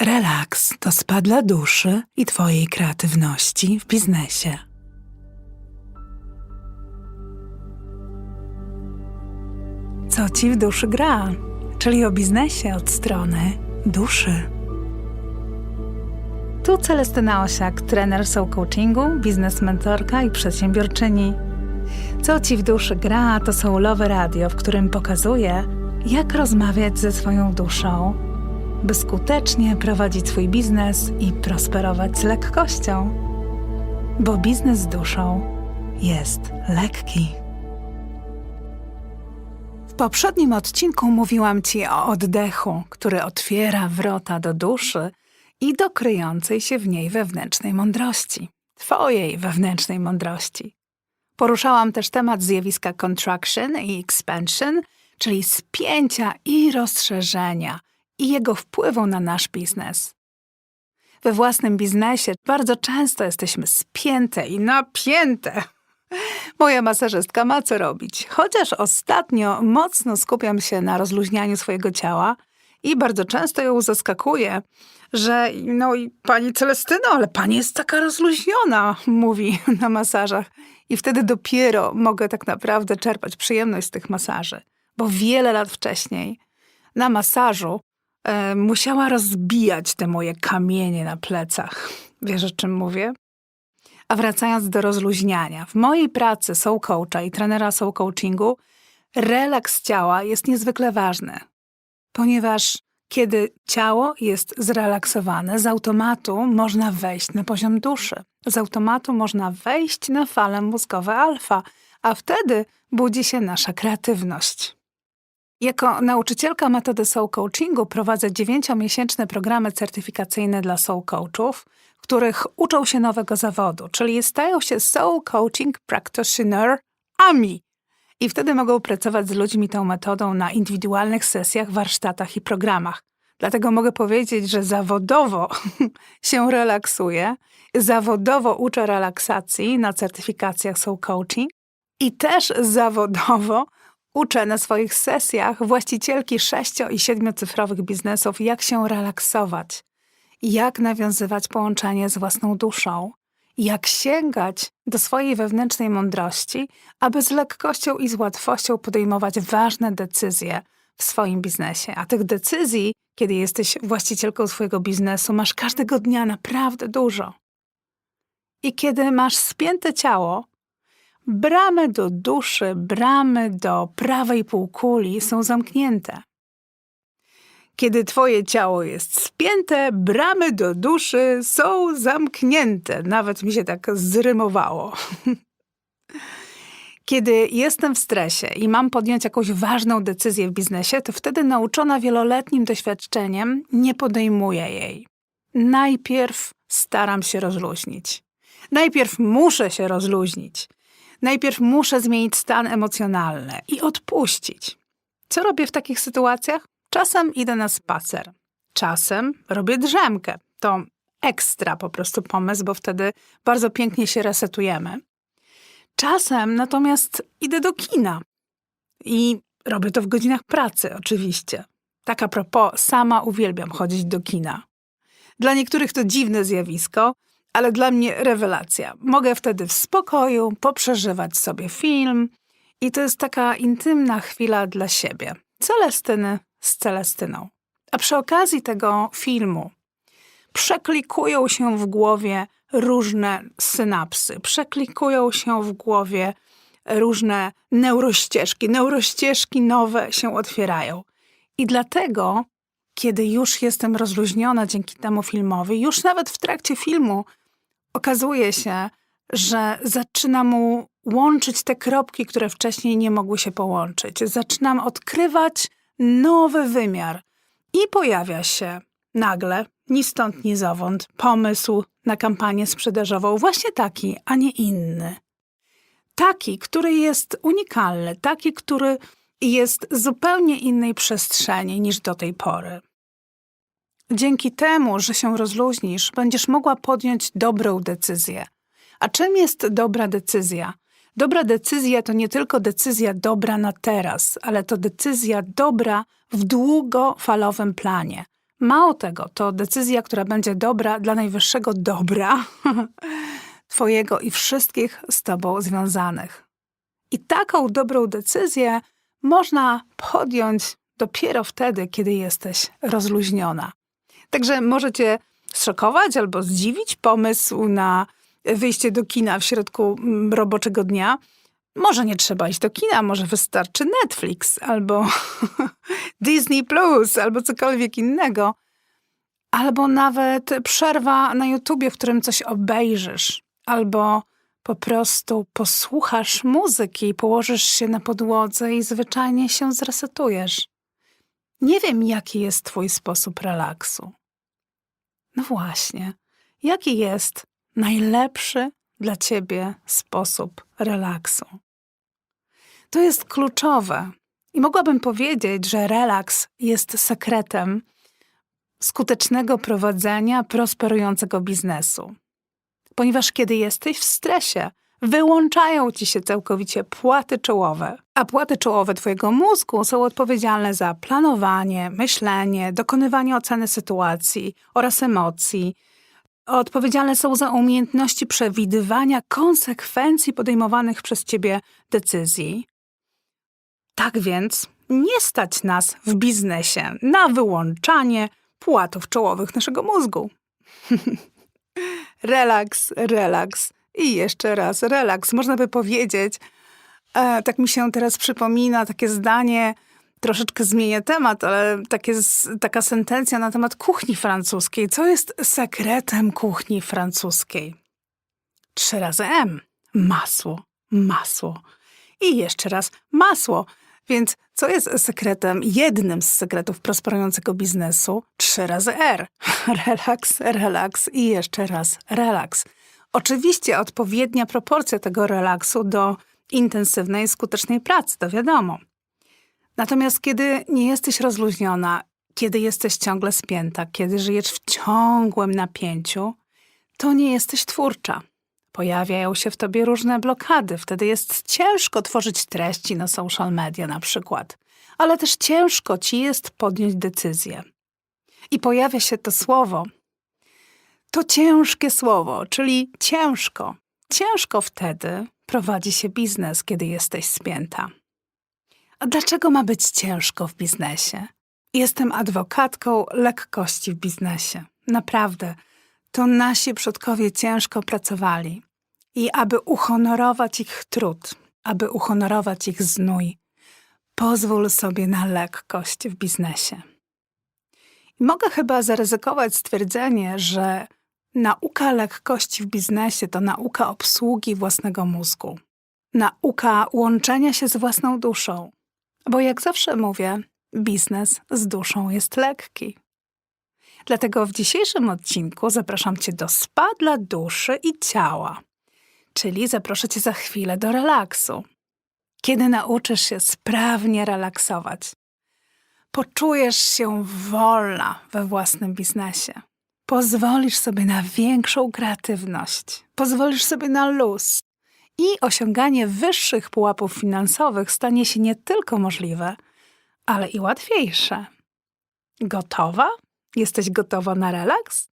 Relaks to spa dla duszy i Twojej kreatywności w biznesie. Co Ci w duszy gra? Czyli o biznesie od strony duszy. Tu Celestyna Osiak, trener soul coachingu, biznes mentorka i przedsiębiorczyni. Co Ci w duszy gra to soulowe radio, w którym pokazuję, jak rozmawiać ze swoją duszą, by skutecznie prowadzić swój biznes i prosperować z lekkością. Bo biznes z duszą jest lekki. W poprzednim odcinku mówiłam Ci o oddechu, który otwiera wrota do duszy i do kryjącej się w niej wewnętrznej mądrości. Twojej wewnętrznej mądrości. Poruszałam też temat zjawiska contraction i expansion, czyli spięcia i rozszerzenia i jego wpływu na nasz biznes. We własnym biznesie bardzo często jesteśmy spięte i napięte. Moja masażystka ma co robić, chociaż ostatnio mocno skupiam się na rozluźnianiu swojego ciała i bardzo często ją zaskakuje, że no i pani Celestyno, ale pani jest taka rozluźniona, mówi na masażach. I wtedy dopiero mogę tak naprawdę czerpać przyjemność z tych masaży, bo wiele lat wcześniej na masażu e, musiała rozbijać te moje kamienie na plecach. Wiesz o czym mówię? A wracając do rozluźniania, w mojej pracy soul coacha i trenera soul coachingu relaks ciała jest niezwykle ważny, ponieważ kiedy ciało jest zrelaksowane, z automatu można wejść na poziom duszy. Z automatu można wejść na fale mózgowe alfa, a wtedy budzi się nasza kreatywność. Jako nauczycielka metody soul coachingu prowadzę dziewięciomiesięczne programy certyfikacyjne dla soul coachów, których uczą się nowego zawodu, czyli stają się soul coaching practitioner AMI. I wtedy mogą pracować z ludźmi tą metodą na indywidualnych sesjach, warsztatach i programach. Dlatego mogę powiedzieć, że zawodowo się relaksuję, zawodowo uczę relaksacji na certyfikacjach Soul Coaching i też zawodowo uczę na swoich sesjach właścicielki sześcio- i siedmiocyfrowych biznesów, jak się relaksować, jak nawiązywać połączenie z własną duszą, jak sięgać do swojej wewnętrznej mądrości, aby z lekkością i z łatwością podejmować ważne decyzje w swoim biznesie. A tych decyzji, kiedy jesteś właścicielką swojego biznesu, masz każdego dnia naprawdę dużo. I kiedy masz spięte ciało, bramy do duszy, bramy do prawej półkuli są zamknięte. Kiedy twoje ciało jest spięte, bramy do duszy są zamknięte. Nawet mi się tak zrymowało. Kiedy jestem w stresie i mam podjąć jakąś ważną decyzję w biznesie, to wtedy nauczona wieloletnim doświadczeniem nie podejmuję jej. Najpierw staram się rozluźnić. Najpierw muszę się rozluźnić. Najpierw muszę zmienić stan emocjonalny i odpuścić. Co robię w takich sytuacjach? Czasem idę na spacer, czasem robię drzemkę. To ekstra po prostu pomysł, bo wtedy bardzo pięknie się resetujemy. Czasem natomiast idę do kina i robię to w godzinach pracy, oczywiście. Tak a propos, sama uwielbiam chodzić do kina. Dla niektórych to dziwne zjawisko, ale dla mnie rewelacja. Mogę wtedy w spokoju poprzeżywać sobie film i to jest taka intymna chwila dla siebie. Celestyny z Celestyną. A przy okazji tego filmu przeklikują się w głowie różne synapsy, przeklikują się w głowie różne neurościeżki, neurościeżki nowe się otwierają. I dlatego, kiedy już jestem rozluźniona dzięki temu filmowi, już nawet w trakcie filmu okazuje się, że zaczynam mu łączyć te kropki, które wcześniej nie mogły się połączyć. Zaczynam odkrywać nowy wymiar i pojawia się nagle, ni stąd, ni zowąd, pomysł na kampanię sprzedażową, właśnie taki, a nie inny. Taki, który jest unikalny, taki, który jest zupełnie innej przestrzeni niż do tej pory. Dzięki temu, że się rozluźnisz, będziesz mogła podjąć dobrą decyzję. A czym jest dobra decyzja? Dobra decyzja to nie tylko decyzja dobra na teraz, ale to decyzja dobra w długofalowym planie. Mało tego, to decyzja, która będzie dobra dla najwyższego dobra Twojego i wszystkich z Tobą związanych. I taką dobrą decyzję można podjąć dopiero wtedy, kiedy jesteś rozluźniona. Także możecie zszokować albo zdziwić pomysł na wyjście do kina w środku mm, roboczego dnia. Może nie trzeba iść do kina, może wystarczy Netflix albo Disney Plus albo cokolwiek innego. Albo nawet przerwa na YouTubie, w którym coś obejrzysz, albo po prostu posłuchasz muzyki, położysz się na podłodze i zwyczajnie się zresetujesz. Nie wiem, jaki jest Twój sposób relaksu. No właśnie, jaki jest najlepszy dla Ciebie sposób relaksu? To jest kluczowe. I mogłabym powiedzieć, że relaks jest sekretem skutecznego prowadzenia prosperującego biznesu. Ponieważ kiedy jesteś w stresie, wyłączają ci się całkowicie płaty czołowe. A płaty czołowe Twojego mózgu są odpowiedzialne za planowanie, myślenie, dokonywanie oceny sytuacji oraz emocji. Odpowiedzialne są za umiejętności przewidywania konsekwencji podejmowanych przez Ciebie decyzji. Tak więc nie stać nas w biznesie na wyłączanie płatów czołowych naszego mózgu. relaks, relaks i jeszcze raz relaks. Można by powiedzieć, e, tak mi się teraz przypomina takie zdanie, troszeczkę zmienię temat, ale takie, taka sentencja na temat kuchni francuskiej. Co jest sekretem kuchni francuskiej? Trzy razy M. Masło, masło. I jeszcze raz masło. Więc co jest sekretem, jednym z sekretów prosperującego biznesu? Trzy razy R. Relaks, relaks i jeszcze raz relaks. Oczywiście odpowiednia proporcja tego relaksu do intensywnej, skutecznej pracy, to wiadomo. Natomiast kiedy nie jesteś rozluźniona, kiedy jesteś ciągle spięta, kiedy żyjesz w ciągłym napięciu, to nie jesteś twórcza. Pojawiają się w tobie różne blokady, wtedy jest ciężko tworzyć treści na social media na przykład, ale też ciężko ci jest podjąć decyzję. I pojawia się to słowo. To ciężkie słowo, czyli ciężko. Ciężko wtedy prowadzi się biznes, kiedy jesteś spięta. A dlaczego ma być ciężko w biznesie? Jestem adwokatką lekkości w biznesie. Naprawdę to nasi przodkowie ciężko pracowali. I aby uhonorować ich trud, aby uhonorować ich znój, pozwól sobie na lekkość w biznesie. Mogę chyba zaryzykować stwierdzenie, że nauka lekkości w biznesie to nauka obsługi własnego mózgu, nauka łączenia się z własną duszą. Bo jak zawsze mówię, biznes z duszą jest lekki. Dlatego w dzisiejszym odcinku zapraszam Cię do spa dla duszy i ciała, czyli zaproszę Cię za chwilę do relaksu. Kiedy nauczysz się sprawnie relaksować, poczujesz się wolna we własnym biznesie. Pozwolisz sobie na większą kreatywność, pozwolisz sobie na luz i osiąganie wyższych pułapów finansowych stanie się nie tylko możliwe, ale i łatwiejsze. Gotowa? Jesteś gotowa na relaks?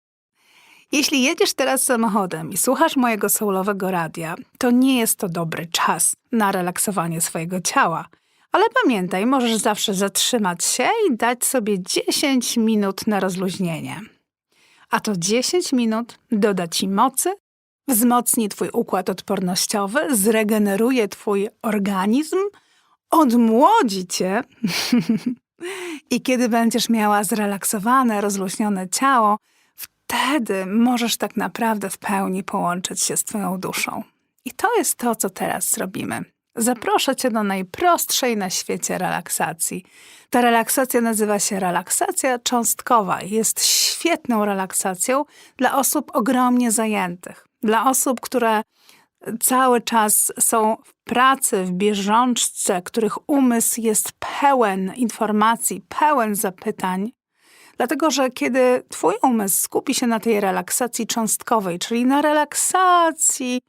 Jeśli jedziesz teraz samochodem i słuchasz mojego soulowego radia, to nie jest to dobry czas na relaksowanie swojego ciała. Ale pamiętaj, możesz zawsze zatrzymać się i dać sobie 10 minut na rozluźnienie. A to 10 minut doda ci mocy, wzmocni twój układ odpornościowy, zregeneruje twój organizm, odmłodzi cię I kiedy będziesz miała zrelaksowane, rozluźnione ciało, wtedy możesz tak naprawdę w pełni połączyć się z Twoją duszą. I to jest to, co teraz zrobimy. Zaproszę Cię do najprostszej na świecie relaksacji. Ta relaksacja nazywa się relaksacja cząstkowa. Jest świetną relaksacją dla osób ogromnie zajętych, dla osób, które cały czas są w pracy, w bieżączce, których umysł jest pełen informacji, pełen zapytań. Dlatego, że kiedy Twój umysł skupi się na tej relaksacji cząstkowej, czyli na relaksacji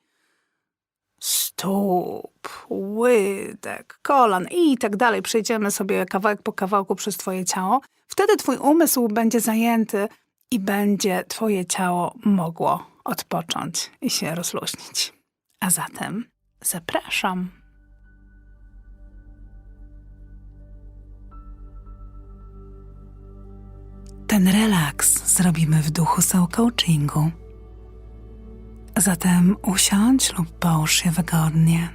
stóp, łydek, kolan i tak dalej. Przejdziemy sobie kawałek po kawałku przez twoje ciało. Wtedy twój umysł będzie zajęty i będzie twoje ciało mogło odpocząć i się rozluźnić. A zatem zapraszam. Ten relaks zrobimy w duchu soul coachingu. Zatem usiądź lub połóż się wygodnie.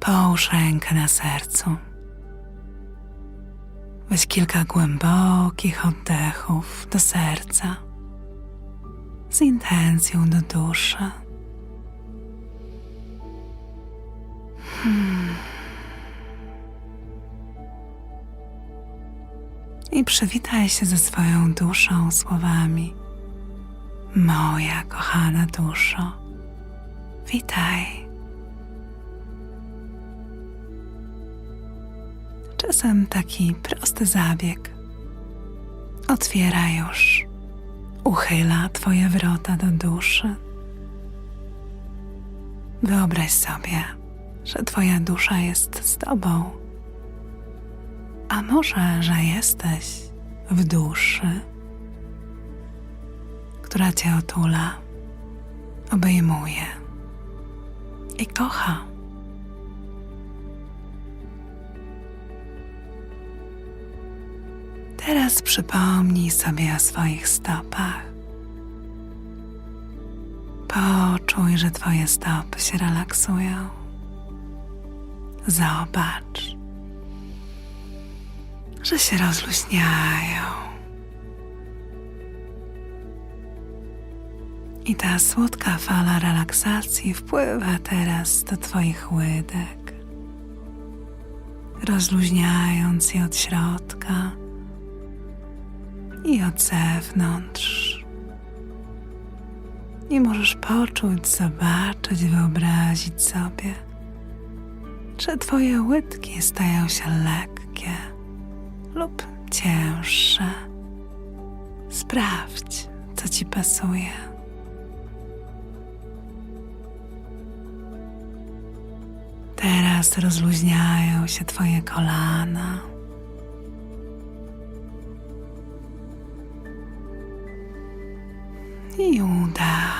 Połóż rękę na sercu. Weź kilka głębokich oddechów do serca z intencją do duszy. Hmm. I przywitaj się ze swoją duszą słowami. Moja kochana duszo, witaj. Czasem taki prosty zabieg otwiera już, uchyla Twoje wrota do duszy. Wyobraź sobie, że Twoja dusza jest z Tobą, a może, że jesteś w duszy która cię otula, obejmuje i kocha. Teraz przypomnij sobie o swoich stopach. Poczuj, że Twoje stopy się relaksują. Zobacz, że się rozluźniają. I ta słodka fala relaksacji wpływa teraz do Twoich łydek, rozluźniając je od środka i od zewnątrz. I możesz poczuć, zobaczyć, wyobrazić sobie, że Twoje łydki stają się lekkie lub cięższe. Sprawdź, co Ci pasuje. Teraz rozluźniają się Twoje kolana. I uda.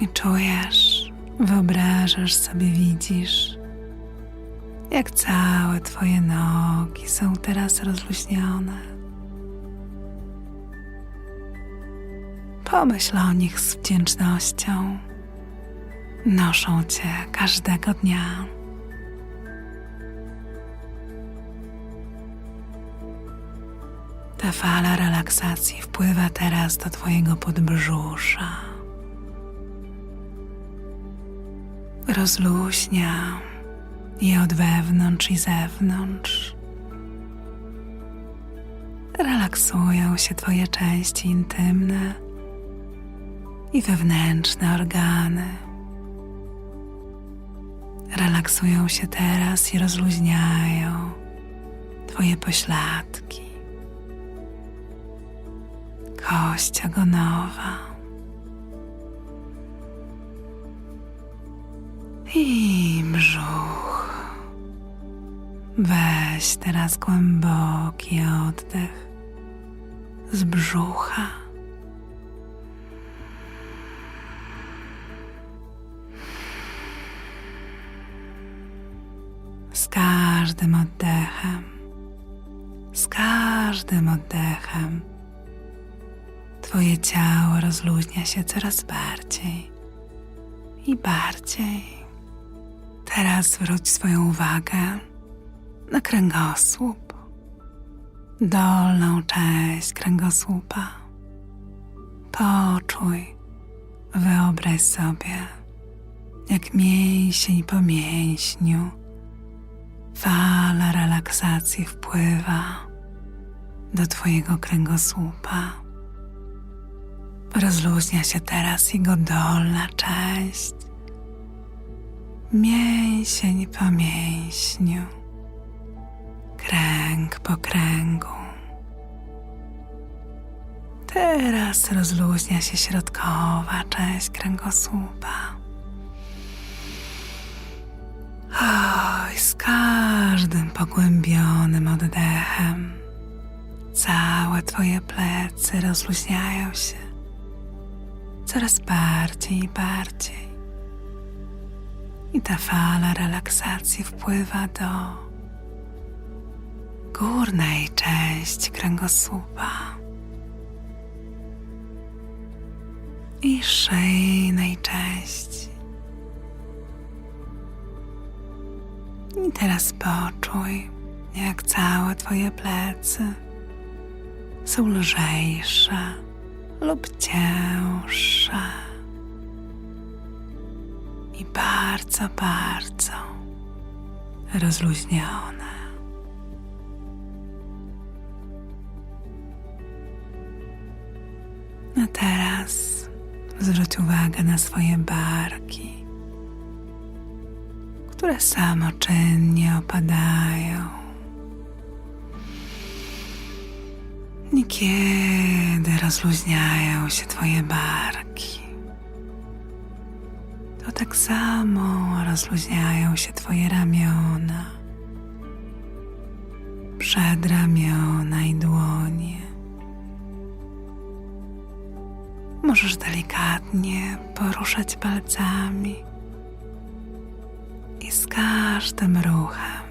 I czujesz, wyobrażasz sobie, widzisz, jak całe Twoje nogi są teraz rozluźnione. Pomyśl o nich z wdzięcznością noszą Cię każdego dnia. Ta fala relaksacji wpływa teraz do Twojego podbrzusza. Rozluźnia je od wewnątrz i zewnątrz. Relaksują się Twoje części intymne i wewnętrzne organy relaksują się teraz i rozluźniają Twoje pośladki, kość ogonowa i brzuch. Weź teraz głęboki oddech z brzucha. Każdym oddechem, z każdym oddechem, Twoje ciało rozluźnia się coraz bardziej i bardziej. Teraz zwróć swoją uwagę na kręgosłup, dolną część kręgosłupa. Poczuj, wyobraź sobie, jak mięsień po mięśniu Fala relaksacji wpływa do Twojego kręgosłupa. Rozluźnia się teraz jego dolna część, mięsień po mięśniu, kręg po kręgu. Teraz rozluźnia się środkowa część kręgosłupa. Każdym pogłębionym oddechem całe Twoje plecy rozluźniają się coraz bardziej i bardziej. I ta fala relaksacji wpływa do górnej części kręgosłupa i szyjnej części. I teraz poczuj, jak całe Twoje plecy są lżejsze lub cięższe i bardzo, bardzo rozluźnione. A teraz zwróć uwagę na swoje barki, które samoczynnie opadają. Niekiedy rozluźniają się Twoje barki. To tak samo rozluźniają się Twoje ramiona, przedramiona i dłonie. Możesz delikatnie poruszać palcami z każdym ruchem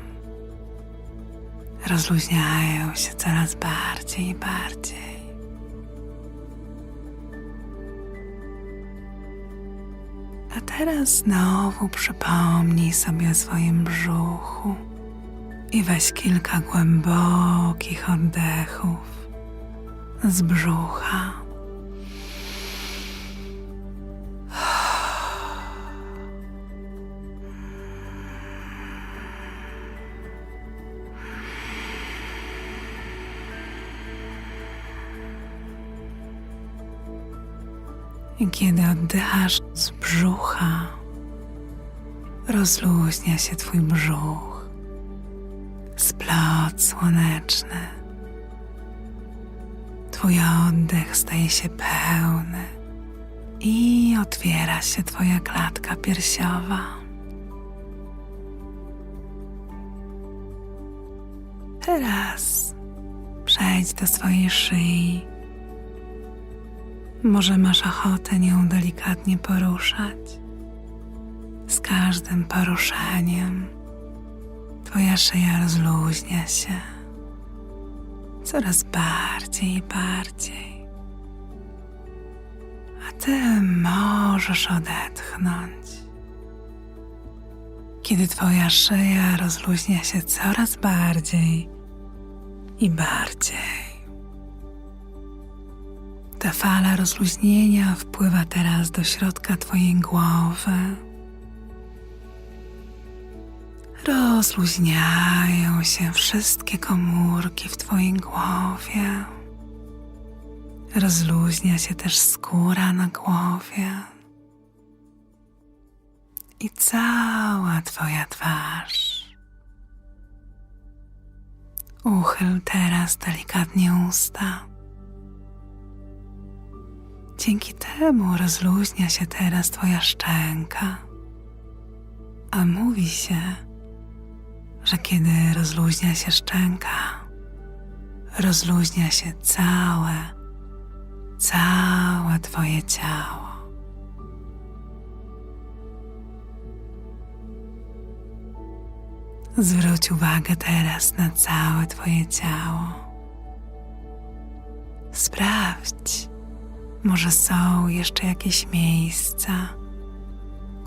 rozluźniają się coraz bardziej i bardziej. A teraz znowu przypomnij sobie o swoim brzuchu i weź kilka głębokich oddechów z brzucha. I kiedy oddychasz z brzucha, rozluźnia się Twój brzuch, splot słoneczny. Twój oddech staje się pełny i otwiera się Twoja klatka piersiowa. Teraz przejdź do swojej szyi może masz ochotę nią delikatnie poruszać. Z każdym poruszeniem Twoja szyja rozluźnia się coraz bardziej i bardziej. A Ty możesz odetchnąć. Kiedy Twoja szyja rozluźnia się coraz bardziej i bardziej. Fala rozluźnienia wpływa teraz do środka Twojej głowy. Rozluźniają się wszystkie komórki w Twojej głowie. Rozluźnia się też skóra na głowie. I cała Twoja twarz. Uchyl teraz delikatnie usta. Dzięki temu rozluźnia się teraz Twoja szczęka. A mówi się, że kiedy rozluźnia się szczęka, rozluźnia się całe, całe Twoje ciało. Zwróć uwagę teraz na całe Twoje ciało. Sprawdź, może są jeszcze jakieś miejsca,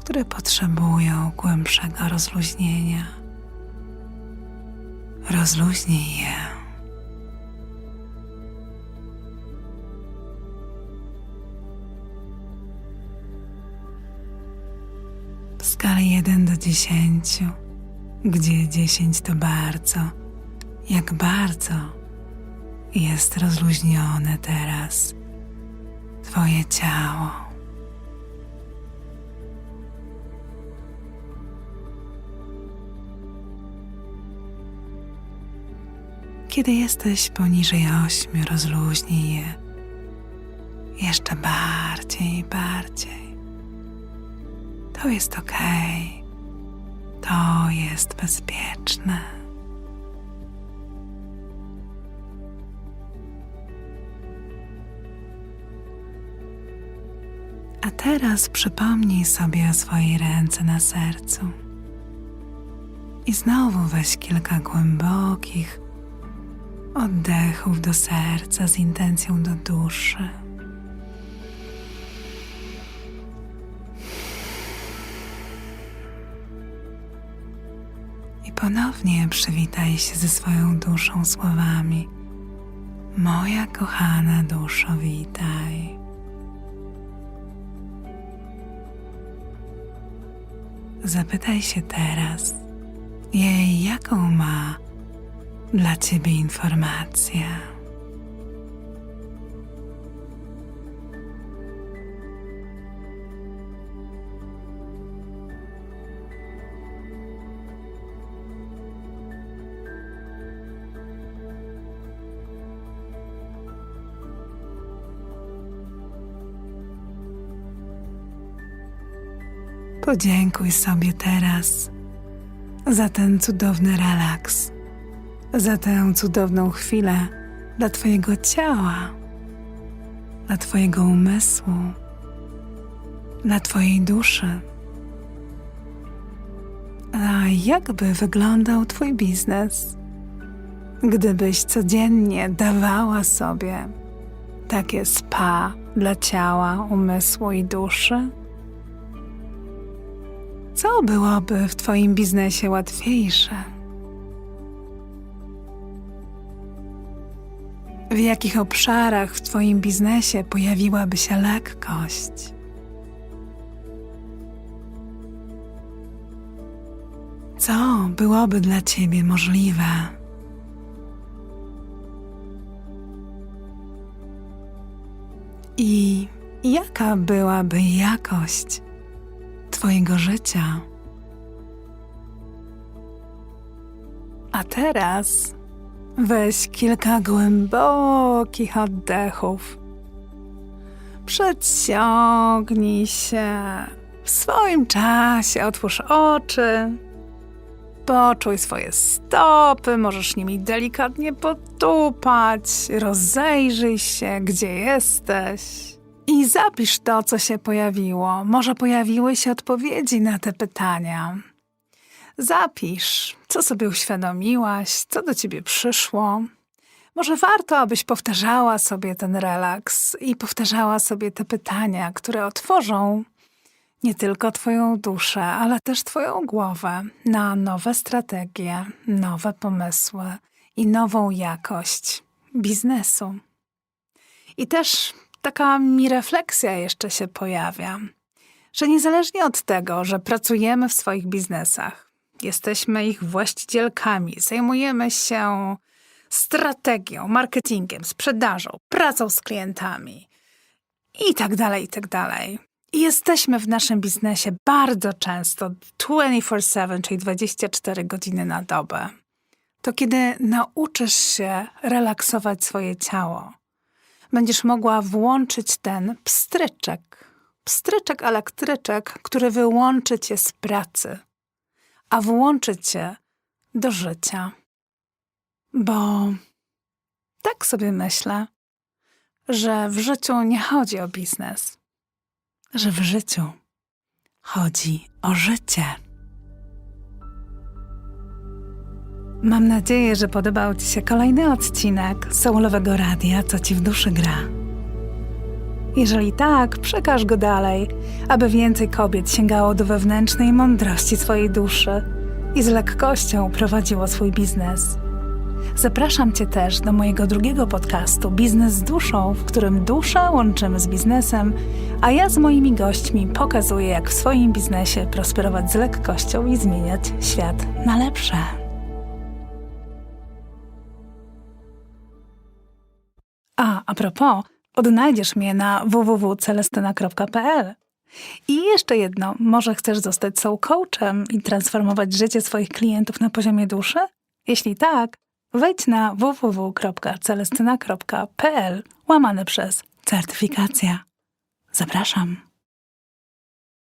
które potrzebują głębszego rozluźnienia. Rozluźnij je. W skali 1 do 10, gdzie 10 to bardzo, jak bardzo jest rozluźnione teraz Twoje ciało. Kiedy jesteś poniżej ośmiu, rozluźnij je Jeszcze bardziej i bardziej. To jest okej. To jest bezpieczne. A teraz przypomnij sobie o swojej ręce na sercu. I znowu weź kilka głębokich oddechów do serca z intencją do duszy. I ponownie przywitaj się ze swoją duszą słowami: Moja kochana duszo, witaj. Zapytaj się teraz jej, jaką ma dla ciebie informację. Podziękuj sobie teraz za ten cudowny relaks, za tę cudowną chwilę dla Twojego ciała, dla Twojego umysłu, dla Twojej duszy. A jakby wyglądał Twój biznes, gdybyś codziennie dawała sobie takie spa dla ciała, umysłu i duszy? Co byłoby w Twoim biznesie łatwiejsze? W jakich obszarach w Twoim biznesie pojawiłaby się lekkość? Co byłoby dla Ciebie możliwe? I jaka byłaby jakość Twojego życia? A teraz weź kilka głębokich oddechów. Przedciągnij się. W swoim czasie otwórz oczy. Poczuj swoje stopy, możesz nimi delikatnie potupać. Rozejrzyj się, gdzie jesteś. I zapisz to, co się pojawiło. Może pojawiły się odpowiedzi na te pytania. Zapisz, co sobie uświadomiłaś, co do ciebie przyszło. Może warto, abyś powtarzała sobie ten relaks i powtarzała sobie te pytania, które otworzą nie tylko Twoją duszę, ale też Twoją głowę na nowe strategie, nowe pomysły i nową jakość biznesu. I też taka mi refleksja jeszcze się pojawia, że niezależnie od tego, że pracujemy w swoich biznesach, jesteśmy ich właścicielkami, zajmujemy się strategią, marketingiem, sprzedażą, pracą z klientami i tak dalej, i tak dalej. I jesteśmy w naszym biznesie bardzo często 24/7, czyli 24 godziny na dobę. To kiedy nauczysz się relaksować swoje ciało, będziesz mogła włączyć ten pstryczek, pstryczek elektryczek, który wyłączy cię z pracy, a włączy cię do życia. Bo tak sobie myślę, że w życiu nie chodzi o biznes, że w życiu chodzi o życie. Mam nadzieję, że podobał Ci się kolejny odcinek Soulowego Radia, co Ci w duszy gra. Jeżeli tak, przekaż go dalej, aby więcej kobiet sięgało do wewnętrznej mądrości swojej duszy i z lekkością prowadziło swój biznes. Zapraszam Cię też do mojego drugiego podcastu Biznes z duszą, w którym duszę łączymy z biznesem, a ja z moimi gośćmi pokazuję, jak w swoim biznesie prosperować z lekkością i zmieniać świat na lepsze. A propos, odnajdziesz mnie na www.celestyna.pl. I jeszcze jedno, może chcesz zostać soul coachem i transformować życie swoich klientów na poziomie duszy? Jeśli tak, wejdź na www.celestyna.pl łamane przez certyfikacja. Zapraszam.